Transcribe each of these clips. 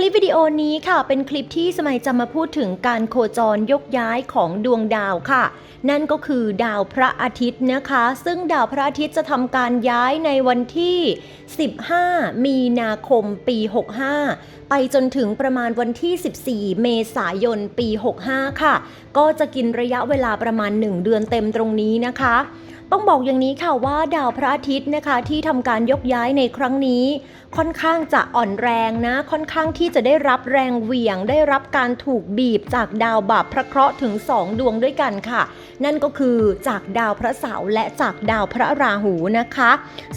คลิปวิดีโอนี้ค่ะเป็นคลิปที่สมัยจะมาพูดถึงการโคจรยกย้ายของดวงดาวค่ะ นั่นก็คือดาวพระอาทิตย์นะคะ ซึ่งดาวพระอาทิตย์จะทำการย้ายในวันที่ 15 มีนาคมปี 65 ไปจนถึงประมาณวันที่ 14 เมษายนปี 65 ค่ะ ก็จะกินระยะเวลาประมาณ 1 เดือนเต็มตรงนี้นะคะต้องบอกอย่างนี้ค่ะว่าดาวพระอาทิตย์นะคะที่ทำการยกย้ายในครั้งนี้ค่อนข้างจะอ่อนแรงนะ ค่อนข้างที่จะได้รับแรงเหวี่ยง ได้รับการถูกบีบจากดาวบาปพระเคราะห์ถึง 2 ดวงด้วยกันค่ะ นั่นก็คือจากดาวพระเสาร์และจากดาวพระราหูนะคะ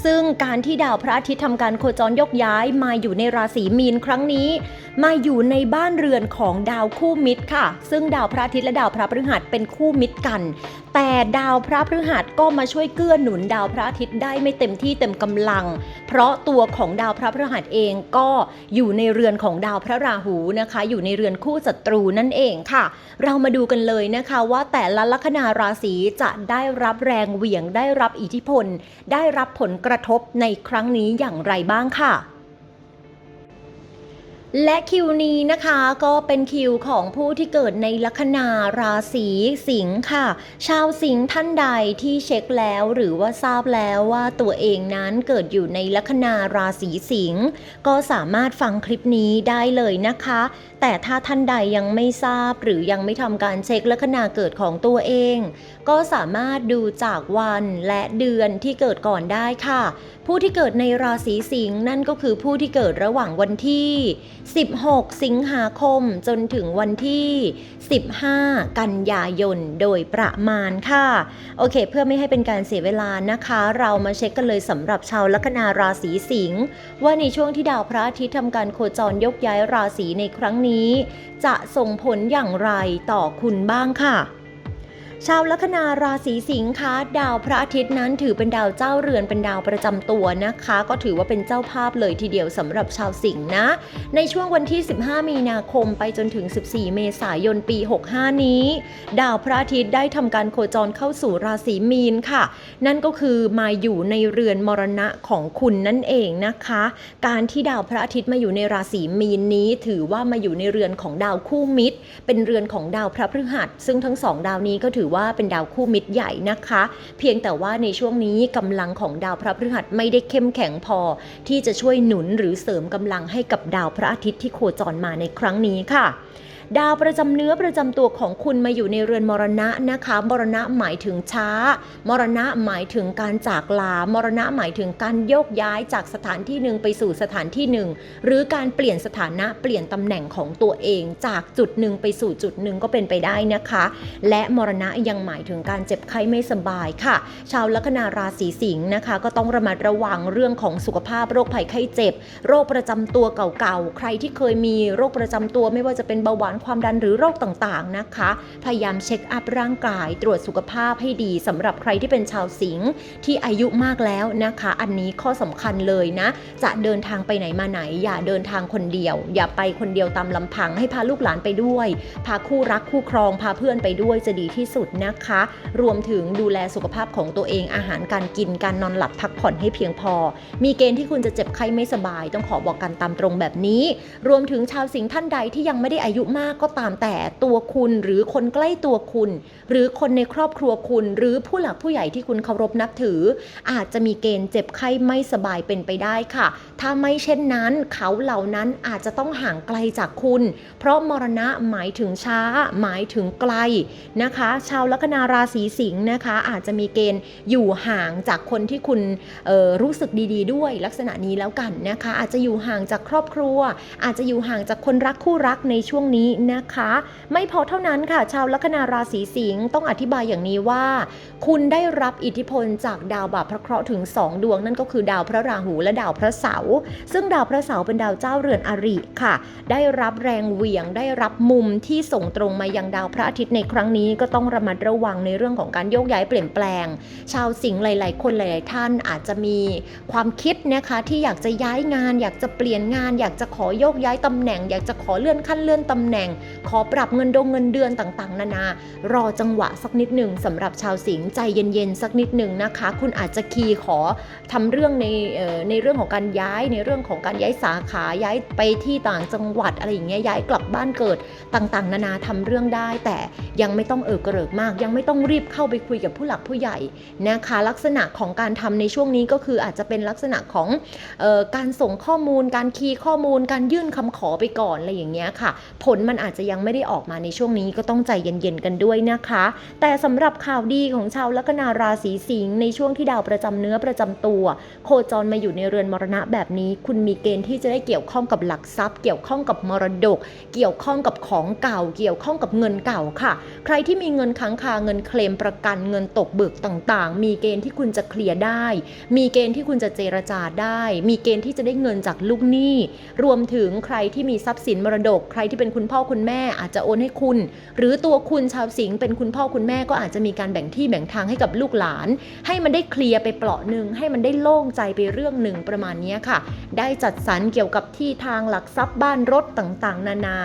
ซึ่งการที่ดาวพระอาทิตย์ทำการโคจรยกย้ายมาอยู่ในราศีมีนครั้งนี้ มาอยู่ในบ้านเรือนของดาวคู่มิตรค่ะ ซึ่งดาวพระอาทิตย์และดาวพระพฤหัสเป็นคู่มิตรกัน แต่ดาวพระพฤหัสก็มาช่วยเกื้อหนุนดาวพระอาทิตย์ได้ไม่เต็มที่เต็มกำลัง เพราะตัวของดาวระพฤหัสเองก็อยู่ในเรือนของดาวพระราหูนะคะ อยู่ในเรือนคู่ศัตรูนั่นเองค่ะ เรามาดูกันเลยนะคะว่าแต่ละลัคนาราศีจะได้รับแรงเหวี่ยงได้รับอิทธิพล ได้รับผลกระทบในครั้งนี้อย่างไรบ้างค่ะ และคิวนี้นะคะก็เป็นคิวของผู้ที่เกิดในลัคนาราศีสิงค์ค่ะ ชาวสิงค์ท่านใดที่เช็คแล้วหรือว่าทราบแล้วว่าตัวเองนั้นเกิดอยู่ในลัคนาราศีสิงค์ก็สามารถฟังคลิปนี้ได้เลยนะคะ แต่ถ้าท่านใดยังไม่ทราบหรือยังไม่ทำการเช็คลัคนาเกิดของตัวเอง ก็สามารถดูจากวันและเดือนที่เกิดก่อนได้ค่ะ ผู้ที่เกิดในราศีสิงห์นั่นก็คือผู้ที่เกิดระหว่างวันที่16 สิงหาคมจนถึงวันที่ 15 กันยายนโดยประมาณค่ะ โอเค เพื่อไม่ให้เป็นการเสียเวลานะคะ เรามาเช็คกันเลยสำหรับชาวลัคนาราศีสิงห์ว่าในช่วงที่ดาวพระอาทิตย์ทำการโคจรยกย้ายราศีในครั้งนี้ จะส่งผลอย่างไรต่อคุณบ้างค่ะ ชาวลัคนาราศีสิงค์คะดาวพระอาทิตย์นั้นถือเป็นดาวเจ้าเรือนเป็นดาวประจำตัวนะคะ ก็ถือว่าเป็นเจ้าภาพเลยทีเดียวสำหรับชาวสิงห์นะ ในช่วงวันที่ 15 มีนาคมไปจนถึง 14 เมษายนปี 65 นี้ ดาวพระอาทิตย์ได้ทำการโคจรเข้าสู่ราศีมีนค่ะ นั่นก็คือมาอยู่ในเรือนมรณะของคุณนั่นเองนะคะ การที่ดาวพระอาทิตย์มาอยู่ในราศีมีนนี้ ถือว่ามาอยู่ในเรือนของดาวคู่มิตร เป็นเรือนของดาวพระพฤหัสซึ่งทั้งสองดาวนี้ก็ถือว่าเป็นดาวคู่มิตรใหญ่นะคะ เพียงแต่ว่าในช่วงนี้กำลังของดาวพระพฤหัสไม่ได้เข้มแข็งพอ ที่จะช่วยหนุนหรือเสริมกำลังให้กับดาวพระอาทิตย์ที่โคจรมาในครั้งนี้ค่ะ ดาวประจำเนื้อประจำตัวของคุณมาอยู่ในเรือนมรณะนะคะมรณะหมายถึงช้า มรณะหมายถึงการจากลามรณะหมายถึงการโยกย้ายจากสถานที่หนึ่งไปสู่สถานที่หนึ่งหรือการเปลี่ยนสถานะเปลี่ยนตำแหน่งของตัวเอง จากจุดหนึ่งไปสู่จุดหนึ่งก็เป็นไปได้นะคะ และมรณะยังหมายถึงการเจ็บไข้ไม่สบายค่ะ ชาวลัคนาราศีสิงห์นะคะ ก็ต้องระมัดระวังเรื่องของสุขภาพโรคภัยไข้เจ็บ โรคประจำตัวเก่าๆใครที่เคยมีโรคประจำตัวไม่ว่าจะเป็นเบาหวานความดันหรือโรคต่างๆนะคะ พยายามเช็คอัพร่างกาย ตรวจสุขภาพให้ดีสำหรับใครที่เป็นชาวสิงห์ที่อายุมากแล้วนะคะ อันนี้ข้อสำคัญเลยนะ จะเดินทางไปไหนมาไหน อย่าเดินทางคนเดียว อย่าไปคนเดียวตามลำพังให้พาลูกหลานไปด้วย พาคู่รักคู่ครองพาเพื่อนไปด้วยจะดีที่สุดนะคะ รวมถึงดูแลสุขภาพของตัวเองอาหารการกินการนอนหลับพักผ่อนให้เพียงพอ มีเกณฑ์ที่คุณจะเจ็บไข้ไม่สบาย ต้องขอบอกกันตามตรงแบบนี้ รวมถึงชาวสิงห์ท่านใดที่ยังไม่ได้อายุมากากก็ตามแต่ตัวคุณหรือคนใกล้ตัวคุณ หรือคนในครอบครัวคุณ หรือผู้หลักผู้ใหญ่ที่คุณเคารพนับถือ อาจจะมีเกณฑ์เจ็บไข้ไม่สบายเป็นไปได้ค่ะ ถ้าไม่เช่นนั้นเขาเหล่านั้นอาจจะต้องห่างไกลจากคุณ เพราะมรณะหมายถึงช้า หมายถึงไกลนะคะ ชาวลัคนาราศีสิงห์นะคะ อาจจะมีเกณฑ์อยู่ห่างจากคนที่คุณออรู้สึกดี ๆ ด้วยลักษณะนี้แล้วกันนะคะ อาจจะอยู่ห่างจากครอบครัว อาจจะอยู่ห่างจากคนรักคู่รักในช่วงนี้นะคะ ไม่พอเท่านั้นค่ะ ชาวลัคนาราศีสิงห์ต้องอธิบายอย่างนี้ว่า คุณได้รับอิทธิพลจากดาวบาปพระเคราะห์ถึง 2 ดวงนั่นก็คือดาวพระราหูและดาวพระเสาร์ซึ่งดาวพระเสาร์เป็นดาวเจ้าเรือนอริค่ะ ได้รับแรงเหวี่ยงได้รับมุมที่ส่งตรงมายังดาวพระอาทิตย์ในครั้งนี้ก็ต้องระมัดระวังในเรื่องของการโยกย้ายเปลี่ยนแปลง ชาวสิงห์หลาย ๆ คนหลาย ๆ ท่านอาจจะมีความคิดนะคะที่อยากจะย้ายงาน อยากจะเปลี่ยนงาน อยากจะขอโยกย้ายตำแหน่ง อยากจะขอเลื่อนขั้นเลื่อนตำแหน่งง ขอปรับเงินดงเงินเดือนต่างๆ นานา รอจังหวะสักนิดหนึ่งสำหรับชาวสิงห์ใจเย็นๆ สักนิดหนึ่งนะคะ คุณอาจจะคีย์ขอทำเรื่องในในเรื่องของการย้ายในเรื่องของการย้ายสาขาย้ายไปที่ต่างจังหวัดอะไรอย่างเงี้ยย้ายกลับบ้านเกิดต่างๆ นานาทำเรื่องได้ แต่ยังไม่ต้องเออกระเริกมาก ยังไม่ต้องรีบเข้าไปคุยกับผู้หลักผู้ใหญ่นะคะลักษณะของการทำในช่วงนี้ก็คืออาจจะเป็นลักษณะของออการส่งข้อมูล การคีย์ข้อมูล การยื่นคำขอไปก่อนอะไรอย่างเงี้ยค่ะ ผลมันอาจจะยังไม่ได้ออกมาในช่วงนี้ก็ต้องใจเย็นๆกันด้วยนะคะ แต่สำหรับข่าวดีของชาวลัคนาราศีสิงห์ในช่วงที่ดาวประจำเนื้อประจำตัว โคจรมาอยู่ในเรือนมรณะแบบนี้ คุณมีเกณฑ์ที่จะได้เกี่ยวข้องกับหลักทรัพย์ เกี่ยวข้องกับมรดก เกี่ยวข้องกับของเก่า เกี่ยวข้องกับเงินเก่าค่ะ ใครที่มีเงินค้างคาเงินเคลมประกันเงินตกเบิกต่างๆ มีเกณฑ์ที่คุณจะเคลียร์ได้ มีเกณฑ์ที่คุณจะเจรจาได้ มีเกณฑ์ที่จะได้เงินจากลูกหนี้ รวมถึงใครที่มีทรัพย์สินมรดก ใครที่เป็นคุณพ่อคุณแม่อาจจะโอนให้คุณ หรือตัวคุณชาวสิงห์เป็นคุณพ่อคุณแม่ก็อาจจะมีการแบ่งที่แบ่งทางให้กับลูกหลาน ให้มันได้เคลียร์ไปเปลาะหนึ่งให้มันได้โล่งใจไปเรื่องหนึ่งประมาณนี้ค่ะ ได้จัดสรรเกี่ยวกับที่ทางหลักทรัพย์บ้านรถต่างๆ นานา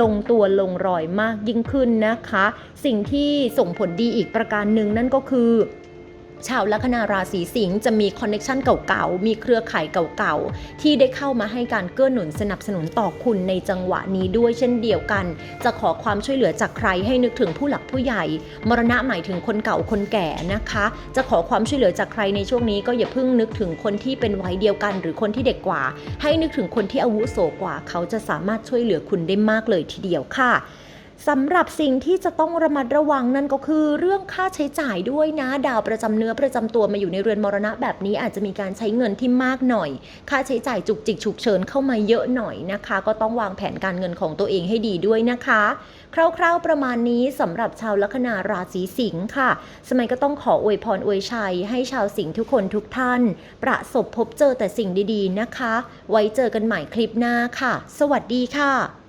ลงตัวลงรอยมากยิ่งขึ้นนะคะ สิ่งที่ส่งผลดีอีกประการหนึ่งนั่นก็คือ ชาวลัคนาราศีสิงห์จะมีคอนเน็ชันเก่าๆ มีเครือข่ายเก่าๆ ที่ได้เข้ามาให้การเกื้อหนุนสนับสนุนต่อคุณในจังหวะนี้ด้วยเช่นเดียวกัน จะขอความช่วยเหลือจากใครให้นึกถึงผู้หลักผู้ใหญ่ มรณะหมายถึงคนเก่าคนแก่นะคะ จะขอความช่วยเหลือจากใครในช่วงนี้ก็อย่าเพิ่งนึกถึงคนที่เป็นวัยเดียวกัน หรือคนที่เด็กกว่า ให้นึกถึงคนที่อาวุโสกว่า เขาจะสามารถช่วยเหลือคุณได้มากเลยทีเดียวค่ะ สำหรับสิ่งที่จะต้องระมัดระวังนั่นก็คือเรื่องค่าใช้จ่ายด้วยนะ ดาวประจำเนื้อประจำตัวมาอยู่ในเรือนมรณะแบบนี้อาจจะมีการใช้เงินที่มากหน่อย ค่าใช้จ่ายจุกจิกฉุกเฉินเข้ามาเยอะหน่อยนะคะ ก็ต้องวางแผนการเงินของตัวเองให้ดีด้วยนะคะ คร่าวๆประมาณนี้สำหรับชาวลัคนาราศีสิงค์ค่ะ สมัยก็ต้องขออวยพรอวยชัย ให้ชาวสิงห์ทุกคนทุกท่าน ประสบพบเจอแต่สิ่งดีๆนะคะ ไว้เจอกันใหม่คลิปหน้าค่ะ สวัสดีค่ะ